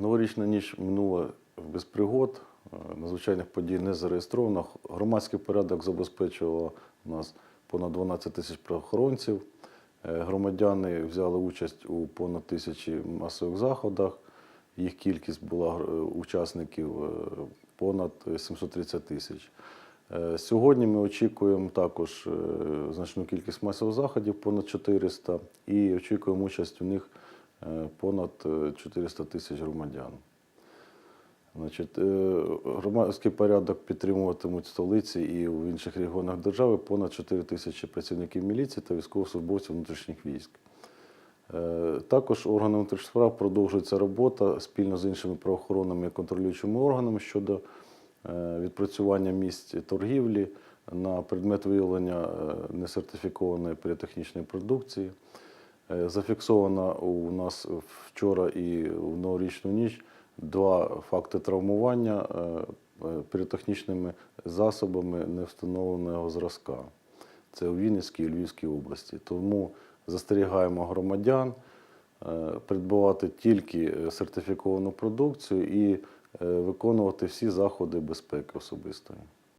Новорічна ніч минула без пригод, е, надзвичайних подій не зареєстровано. Громадський порядок забезпечувало нас понад 12 тисяч правоохоронців. Е, Громадяни взяли участь у понад тисячі масових заходах. Їх кількість була е, учасників понад 730 тисяч. Сьогодні ми очікуємо також значну кількість масових заходів, понад 400, і очікуємо участь у них понад е, 400 тисяч громадян. Значить, е, громадський порядок підтримуватимуть столиці і в інших регіонах держави понад 4 тисячі працівників міліції та військовослужбовців внутрішніх військ. Е, Також органами внутрішніх справ продовжується робота спільно з іншими правоохоронними і контролюючими органами щодо е, відпрацювання місць торгівлі на предмет виявлення е, несертифікованої піротехнічної продукції. Е, Зафіксовано у нас вчора і в новорічну ніч два факти травмування е, е, піротехнічними засобами невстановленого зразка. Це у Вінницькій і Львівській області. Тому застерігаємо громадян придбавати тільки сертифіковану продукцію і виконувати всі заходи безпеки особистої.